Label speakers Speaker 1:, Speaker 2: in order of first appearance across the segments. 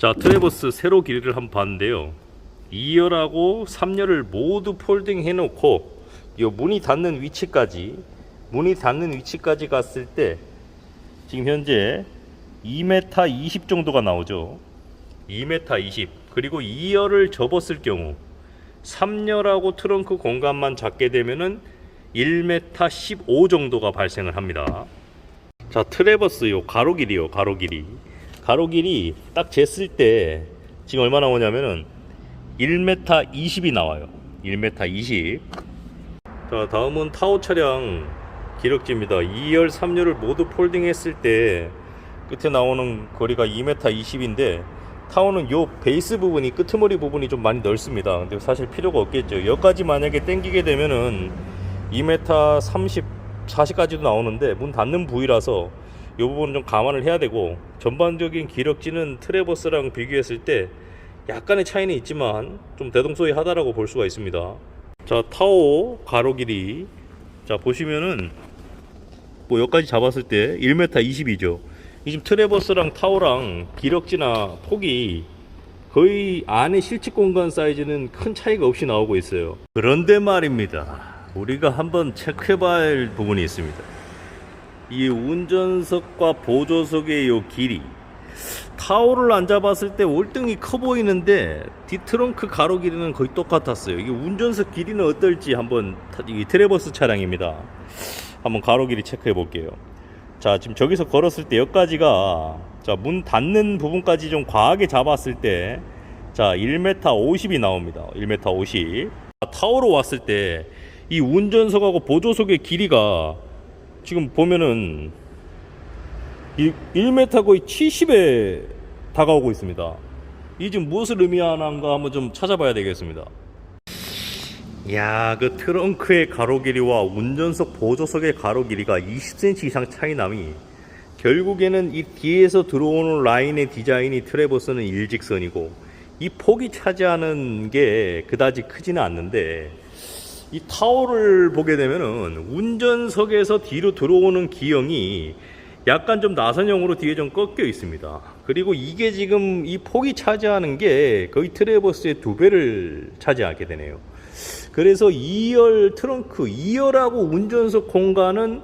Speaker 1: 자 트레버스 세로 길이를 한번 봤는데요. 2열하고 3열을 모두 폴딩 해놓고 이 문이 닫는 위치까지 문이 닫는 위치까지 갔을 때 지금 현재 2m 20 정도가 나오죠. 2m 20 그리고 2열을 접었을 경우 3열하고 트렁크 공간만 잡게 되면은 1m 15 정도가 발생을 합니다. 자 트레버스 요 가로 길이요 가로 길이 가로 길이 딱 쟀을 때 지금 얼마 나오냐면은 1m 20이 나와요. 1m 20 자 다음은 타오 차량 기록지입니다. 2열 3열을 모두 폴딩 했을 때 끝에 나오는 거리가 2m 20인데 타오는 요 베이스 부분이 끄트머리 부분이 좀 많이 넓습니다. 근데 사실 필요가 없겠죠. 여기까지 만약에 당기게 되면은 2m 30 40까지도 나오는데 문 닫는 부위라서 이 부분은 좀 감안을 해야 되고 전반적인 기력지는 트레버스랑 비교했을 때 약간의 차이는 있지만 좀 대동소이하다라고 볼 수가 있습니다. 자 타오 가로 길이 자 보시면은 뭐 여기까지 잡았을 때 1m 20이죠. 이 지금 트레버스랑 타오랑 기력지나 폭이 거의 안에 실측 공간 사이즈는 큰 차이가 없이 나오고 있어요. 그런데 말입니다. 우리가 한번 체크해 봐야 할 부분이 있습니다. 이 운전석과 보조석의 요 길이 타오를 앉아봤을 때 월등히 커 보이는데 뒤트렁크 가로 길이는 거의 똑같았어요. 이게 운전석 길이는 어떨지 한번 타- 이 트레버스 차량입니다. 한번 가로 길이 체크해 볼게요. 자 지금 저기서 걸었을 때 여기까지가 자문 닫는 부분까지 좀 과하게 잡았을 때 자 1m 50이 나옵니다. 1m 50. 타오로 왔을 때 이 운전석하고 보조석의 길이가 지금 보면은 1, 1m 거의 70에 다가오고 있습니다. 이 지금 무엇을 의미하는가 한번 좀 찾아봐야 되겠습니다. 야, 그 트렁크의 가로 길이와 운전석 보조석의 가로 길이가 20cm 이상 차이 남이 결국에는 이 뒤에서 들어오는 라인의 디자인이 트레버스는 일직선이고 이 폭이 차지하는 게 그다지 크지는 않는데 이 타워를 보게 되면은 운전석에서 뒤로 들어오는 기형이 약간 좀 나선형으로 뒤에 좀 꺾여 있습니다. 그리고 이게 지금 이 폭이 차지하는 게 거의 트레버스의 두 배를 차지하게 되네요. 그래서 2열 트렁크, 2열하고 운전석 공간은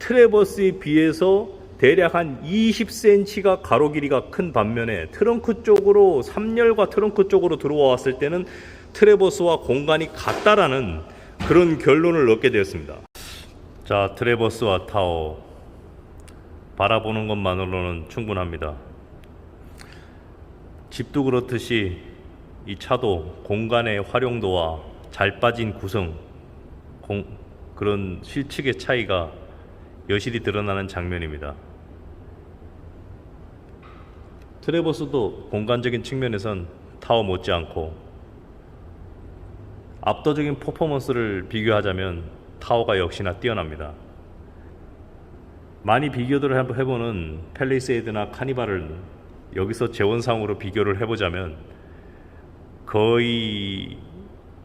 Speaker 1: 트레버스에 비해서 대략 한 20cm가 가로 길이가 큰 반면에 트렁크 쪽으로 3열과 트렁크 쪽으로 들어왔을 때는 트레버스와 공간이 같다라는 그런 결론을 얻게 되었습니다. 자, 트레버스와 타워 바라보는 것만으로는 충분합니다. 집도 그렇듯이 이 차도 공간의 활용도와 잘 빠진 구성, 공, 그런 실측의 차이가 여실히 드러나는 장면입니다. 트레버스도 공간적인 측면에선 타워 못지않고 압도적인 퍼포먼스를 비교하자면 타워가 역시나 뛰어납니다. 많이 비교들을 해보- 해보는 펠리세이드나 카니발을 여기서 재원상으로 비교를 해보자면 거의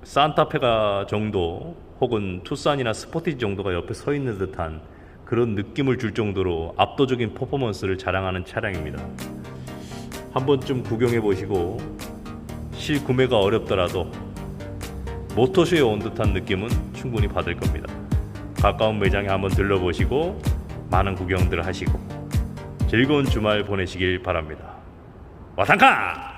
Speaker 1: 산타페가 정도 혹은 투싼이나 스포티지 정도가 옆에 서 있는 듯한 그런 느낌을 줄 정도로 압도적인 퍼포먼스를 자랑하는 차량입니다. 한 번쯤 구경해 보시고 실구매가 어렵더라도 모터쇼에 온 듯한 느낌은 충분히 받을 겁니다. 가까운 매장에 한번 들러보시고 많은 구경들 하시고 즐거운 주말 보내시길 바랍니다. 와상카!